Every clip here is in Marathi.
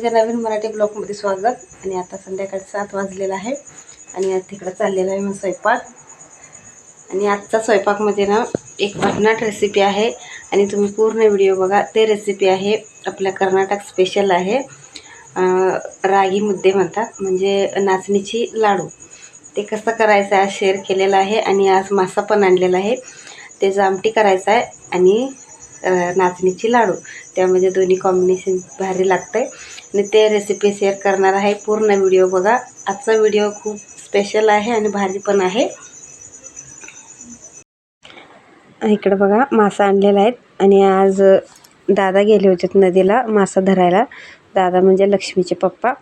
माझ्या नवीन मराठी ब्लॉगमध्ये स्वागत. आणि आता संध्याकाळी सात वाजलेला आहे. आणि आज तिकडं चाललेला आहे मग स्वयंपाक. आणि आजचा स्वयंपाकमध्ये ना एक भन्नाट रेसिपी आहे. आणि तुम्ही पूर्ण व्हिडिओ बघा ते रेसिपी आहे. आपल्या कर्नाटक स्पेशल आहे. रागी मुद्दे म्हणतात. म्हणजे नाचणीची लाडू. ते कसं करायचं आहे आज शेअर केलेलं आहे. आणि आज मासा पण आणलेला आहे. त्याचं आमटी करायचं आहे. आणि नाचणीची लाडू. त्यामध्ये दोन्ही कॉम्बिनेशन भारी लागतं आहे आणि ते रेसिपी शेअर करणार आहे पूर्ण व्हिडिओ बघा. आजचा व्हिडिओ खूप स्पेशल आहे आणि भारी पण आहे. इकडं बघा मासा आणलेला आहेत. आणि आज दादा गेले होते नदीला मासा धरायला. दादा म्हणजे लक्ष्मीचे पप्पा.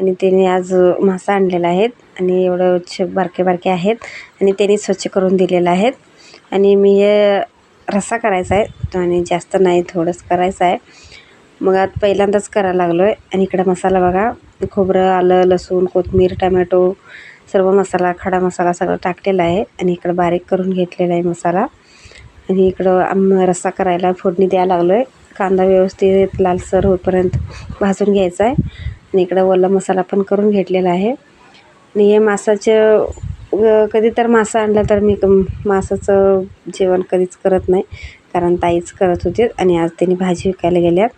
आणि त्याने आज मासा आणलेला आहेत आणि एवढं छ बारके बारके आहेत. आणि त्यांनी स्वच्छ करून दिलेलं आहेत आणि मी हे रस्सा करायचा आहे. आणि जास्त नाही थोडंच करायचं आहे. मग आता पहिल्यांदाच करायला लागलो आहे आणि इकडं मसाला बघा खोबरं आलं लसूण कोथमीर टमॅटो सर्व मसाला खडा मसाला सगळं टाकलेला आहे. आणि इकडं बारीक करून घेतलेला आहे मसाला. आणि इकडं आम रस्सा करायला फोडणी द्यायला लागलो आहे कांदा व्यवस्थित लालसर होईपर्यंत भाजून घ्यायचा आहे. आणि इकडं ओला मसाला पण करून घेतलेला आहे. आणि हे मासाचं कधी तर मासा आणला तर मी मासाचं जेवण कधीच करत नाही कारण ताईच करत होते आणि आज त्यांनी भाजी विकायला गेल्यात.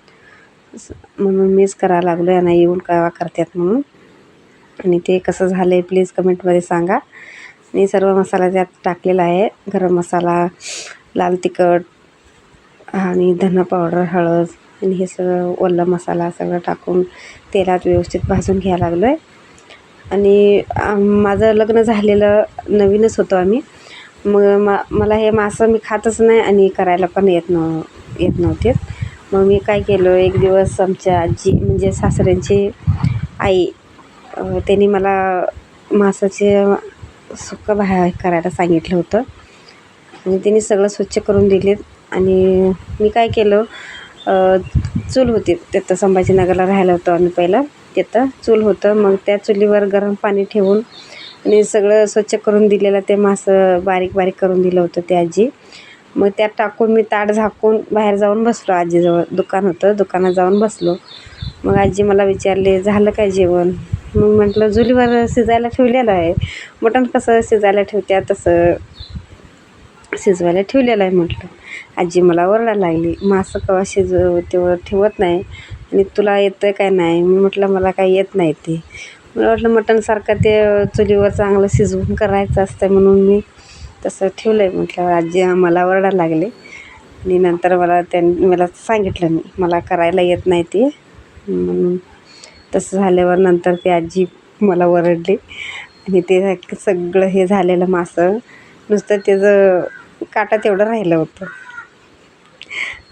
म्हणून मीच करायला लागलो यांना येऊन केव्हा करतात म्हणून. आणि ते कसं झालं आहे प्लीज कमेंटमध्ये सांगा. आणि सर्व मसाला त्यात टाकलेला आहे. गरम मसाला लाल तिखट आणि धना पावडर हळद आणि हे सगळं ओला मसाला सगळं टाकून तेलात व्यवस्थित भाजून घ्यायला लागलो आहे आणि माझं लग्न झालेलं नवीनच होतो आम्ही. मग मा मला हे मासं मी खातच नाही आणि करायला पण येत नव येत नव्हते. मग मी काय केलं एक दिवस आमच्या आजी म्हणजे सासऱ्यांची आई त्यांनी मला मासाचे सुकं बाहेर करायला सांगितलं होतं. आणि त्यांनी सगळं स्वच्छ करून दिलेत आणि मी काय केलं चूल होती तिथं संभाजीनगरला राहायला होतो आम्ही पहिलं. तिथं चूल होतं. मग त्या चुलीवर गरम पाणी ठेवून आणि सगळं स्वच्छ करून दिलेलं ते मासं बारीक बारीक करून दिलं होतं ते आजी. मग त्यात टाकून मी ताट झाकून बाहेर जाऊन बसलो. आजीजवळ दुकान होतं दुकानात जाऊन बसलो. मग आजी मला विचारले झालं काय जेवण? मग म्हटलं चुलीवर शिजायला ठेवलेलं आहे. मटण कसं शिजायला ठेवत्या? तसं शिजवायला ठेवलेलं आहे म्हटलं. आजी मला ओरडायला लागली मासं कवा शिजव तेवढं ठेवत नाही. आणि तुला येतं आहे काय नाही? मी म्हटलं मला काही येत नाही ते. मला वाटलं मटणसारखं ते चुलीवर चांगलं शिजवून करायचं असतं म्हणून मी तसं ठेवलं आहे म्हटल्यावर आजी मला ओरडायला लागले. आणि नंतर मला त्यांनी मला सांगितलं मी मला करायला येत नाही ते. म्हणून तसं झाल्यावर नंतर ती आजी मला ओरडली. आणि ते सगळं हे झालेलं मासं नुसतं त्याचं काटा तेवढं राहिलं होतं.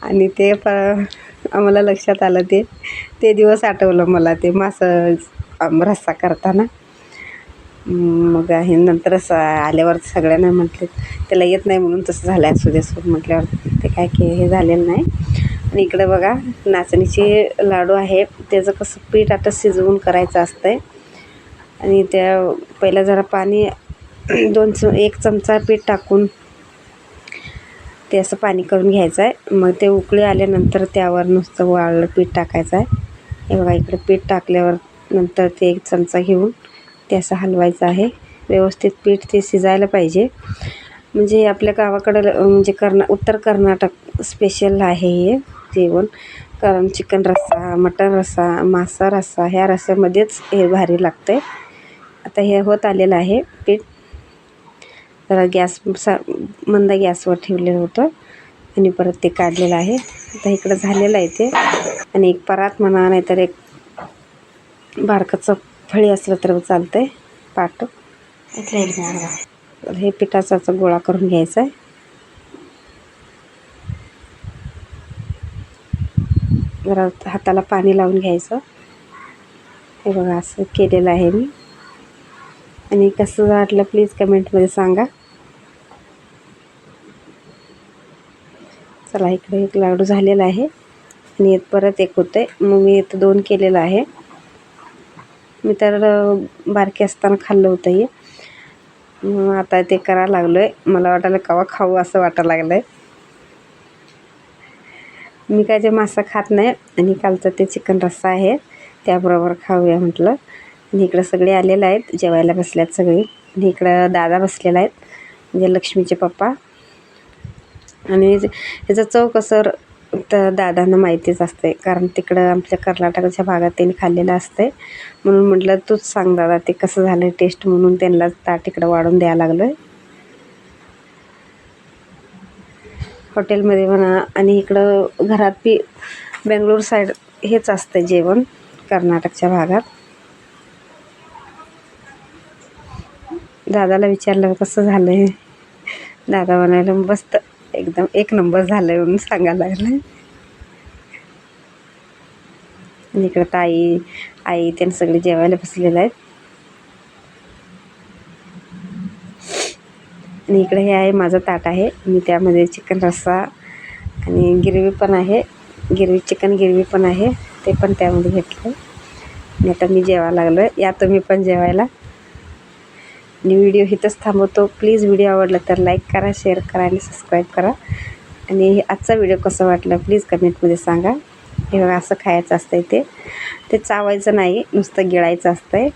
आणि ते प आम्हाला लक्षात आलं ते. ते दिवस आठवलं मला ते मासं रस्सा करताना. मग हे नंतर असं आल्यावर सगळ्यांना म्हटले त्याला येत नाही म्हणून तसं झालं असू दे असं म्हटल्यावर ते काय की हे झालेलं नाही. आणि इकडे बघा नाचणीचे लाडू आहे त्याचं कसं पीठ आता शिजवून करायचं असतंय. आणि त्या पहिलं जरा पाणी दोन च एक चमचा पीठ टाकून ते असं पाणी करून घ्यायचं आहे. मग ते उकळी आल्यानंतर त्यावर नुसतं वाळलं पीठ टाकायचं आहे. हे बघा इकडे पीठ टाकल्यावर नंतर ते एक चमचा घेऊन ते असं हलवायचं आहे. व्यवस्थित पीठ ते शिजायला पाहिजे. म्हणजे आपल्या गावाकडं म्हणजे कर्ना उत्तर कर्नाटक स्पेशल आहे हे जेवण. कारण चिकन रस्सा मटन रस्सा मासा रस्सा ह्या रस्स्यामध्येच हे भारी लागतं आहे आता हे होत आलेलं आहे पीठ. जरा गॅस सा मंद गॅसवर ठेवलेलं होतं. आणि परत ते काढलेलं आहे. आता इकडं झालेलं आहे ते. आणि एक परात म्हणा नाहीतर एक बारकाचं फळी असलं तर चालतं आहे पाट. तर हे पिठाचा गोळा करून घ्यायचा आहे. जरा हाताला पाणी लावून घ्यायचं. हे बघा असं केलेलं आहे मी. आणि कसं वाटलं प्लीज कमेंटमध्ये सांगा. चला इकडे एक लाडू झालेला आहे. आणि परत एक होतं आहे मग मी इथं दोन केलेलं आहे. मी तर बारके बारकी असताना खाल्लं होतं हे. मग आता ते करायला लागलो आहे मला वाटायला कवा खाऊ असं वाटायला लागलं आहे मी काय जे मासा खात नाही आणि कालचं ते चिकन रस्सा आहे त्याबरोबर खाऊया म्हटलं. आणि इकडं सगळे आलेले आहेत. जेवायला बसल्यात सगळे. आणि इकडं दादा बसलेला आहेत म्हणजे लक्ष्मीचे पप्पा. आणि ह्याचं चव कसं तर दादांना माहितीच असते. कारण तिकडं आमच्या कर्नाटकाच्या भागात त्यांनी खाल्लेलं असते. म्हणून म्हटलं तूच सांग दादा ते कसं झालं टेस्ट म्हणून त्यांना ताट इकडं वाढून द्यायला लागलो आहे हॉटेलमध्ये म्हणा आणि इकडं घरात बी बेंगलोर साईड हेच असतं जेवण कर्नाटकच्या भागात. दादाला विचारलं कसं झालं आहे दादा म्हणायला मस्त. एकदम एक नंबर झालं आहे म्हणून सांगायला लागलं आणि इकडं ताई आई त्यांनी सगळे जेवायला बसलेले आहेत. आणि इकडे हे आहे माझं ताट आहे. मी त्यामध्ये चिकन रस्सा आणि गिरवी पण आहे. गिरवी चिकन गिरवी पण आहे. ते पण त्यामध्ये घेतलं आणि आता मी जेवायला लागलो आहे या तुम्ही पण जेवायला. आणि व्हिडिओ इथंच थांबवतो. प्लीज व्हिडिओ आवडला तर लाईक करा शेअर करा आणि सबस्क्राईब करा. आणि आजचा व्हिडिओ कसं वाटलं प्लीज कमेंटमध्ये सांगा. हे बघा असं खायचं असतं ते. ते चावायचं नाही नुसतं गिळायचं असतं आहे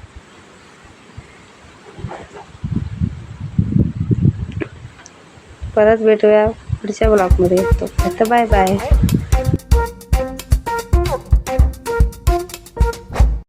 परत भेटूया पुढच्या ब्लॉगमध्ये येतो आता बाय बाय